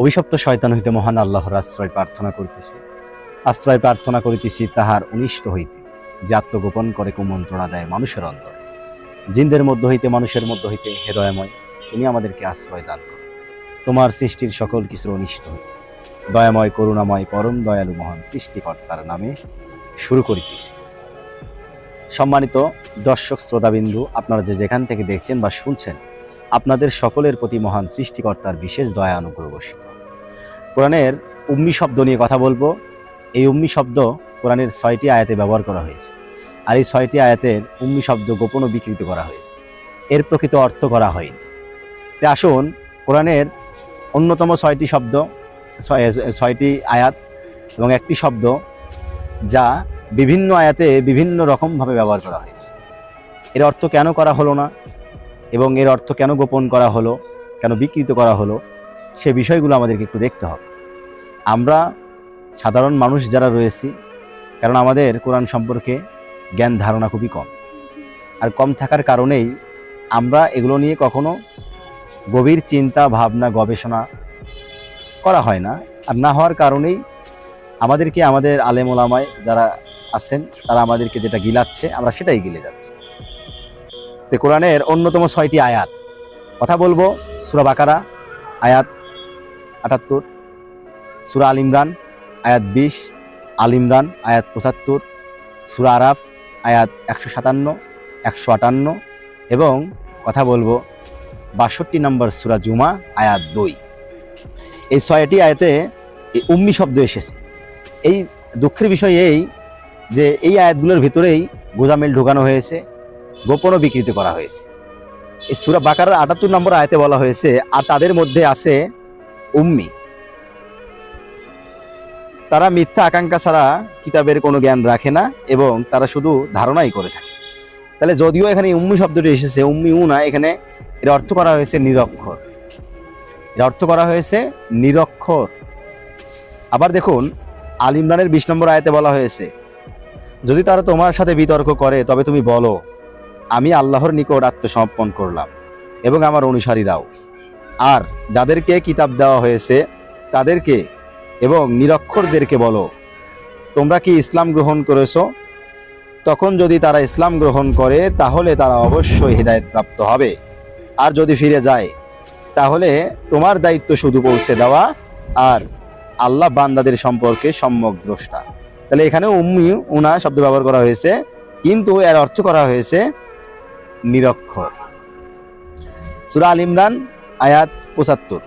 অভিশপ্ত শয়তান হইতে মহান আল্লাহর আশ্রয় প্রার্থনা করিতেছি। আশ্রয় প্রার্থনা করিতেছি তাহার অনিষ্ট হইতে, যে আত্মগোপন করে কুমন্ত্রণা দেয় মানুষের অন্তর। জিনদের মধ্য হইতে, মানুষের মধ্য হইতে, হেদয়ময়, তুমি আমাদেরকে আশ্রয় দান করো। তোমার সৃষ্টির সকল কিছুর অনিষ্ট হইতে, দয়াময়, করুণাময়, পরম দয়ালু, মহান সৃষ্টিকর্তার নামে শুরু করিতেছি। সম্মানিত দর্শক, শ্রোতাবিন্দু, আপনারা যে যেখান থেকে দেখছেন বা শুনছেন আপনাদের সকলের প্রতি মহান সৃষ্টিকর্তার বিশেষ দয়া অনুগ্রহ বর্ষিত কোরআনের উম্মি শব্দ নিয়ে কথা বলব। এই উম্মি শব্দ কোরআনের ছয়টি আয়াতে ব্যবহার করা হয়েছে। আর এই ছয়টি আয়াতের উম্মি শব্দ গোপন ও বিকৃত করা হয়েছে। এর প্রকৃত অর্থ করা হয়নি। তে আসুন, কোরআনের অন্যতম ছয়টি শব্দ ছয়টি আয়াত এবং একটি শব্দ যা বিভিন্ন আয়াতে বিভিন্ন রকমভাবে ব্যবহার করা হয়েছে। এর অর্থ কেন করা হলো না? এবং এর অর্থ কেন গোপন করা হলো, কেন বিকৃত করা হলো, সে বিষয়গুলো আমাদেরকে একটু দেখতে হবে। আমরা সাধারণ মানুষ যারা রয়েছি, কারণ আমাদের কোরআন সম্পর্কে জ্ঞান ধারণা খুবই কম। আর কম থাকার কারণেই আমরা এগুলো নিয়ে কখনো গভীর চিন্তা, ভাবনা, গবেষণা করা হয় না। আর না হওয়ার কারণেই আমাদেরকে আমাদের আলেম ওলামায় যারা আছেন, তারা আমাদেরকে যেটা গিলাচ্ছে, আমরা সেটাই গিলে যাচ্ছি। তে কোরআনের অন্যতম ছয়টি আয়াত। কথা বলব সুরা বাকারা, আয়াত আটাত্তর, সুরা আল ইমরান, আয়াত বিশ, আল ইমরান, আয়াত পঁচাত্তর, সুরা আরাফ, আয়াত একশো সাতান্ন, একশো আটান্ন এবং কথা বলব বাষট্টি নম্বর সুরা জুমা, আয়াত দুই। এই ছয়টি আয়াতে এই উম্মি শব্দ এসেছে। এই দুঃখের বিষয় এই যে এই আয়াতগুলোর ভিতরেই গোজামিল ঢোকানো হয়েছে। গোপনও বিকৃতি করা হয়েছে। এই সুরা বাকার আটাত্তর নম্বর আয়তে বলা হয়েছে, আর তাদের মধ্যে আছে উম্মি। তারা মিথ্যা আকাঙ্ক্ষা ছাড়া কিতাবের কোনো জ্ঞান রাখে না এবং তারা শুধু ধারণাই করে থাকে। তাহলে যদিও এখানে উম্মি শব্দটি এসেছে উম্মি উনা এখানে এর অর্থ করা হয়েছে নিরক্ষর। এর অর্থ করা হয়েছে নিরক্ষর। আবার দেখুন, আল ইমরানের বিশ নম্বর আয়তে বলা হয়েছে, যদি তারা তোমার সাথে বিতর্ক করে, তবে তুমি বলো আমি আল্লাহর নিকট আত্মসমর্পণ করলাম এবং আমার অনুসারীরাও। আর যাদেরকে কিতাব দেওয়া হয়েছে, তাদেরকে এবং নিরক্ষরদেরকে বলো, তোমরা কি ইসলাম গ্রহণ করেছ? তখন যদি তারা ইসলাম গ্রহণ করে, তাহলে তারা অবশ্যই হৃদায়ত প্রাপ্ত হবে। আর যদি ফিরে যায়, তাহলে তোমার দায়িত্ব শুধু পৌঁছে দেওয়া আর আল্লাহ বান্দাদের সম্পর্কে সম্যক দ্রষ্টা। তাহলে এখানে উম্মি, উনা শব্দ ব্যবহার করা হয়েছে, কিন্তু এর অর্থ করা হয়েছে নিরক্ষর। সুরা আল ইমরান আয়াত পঁচাত্তর।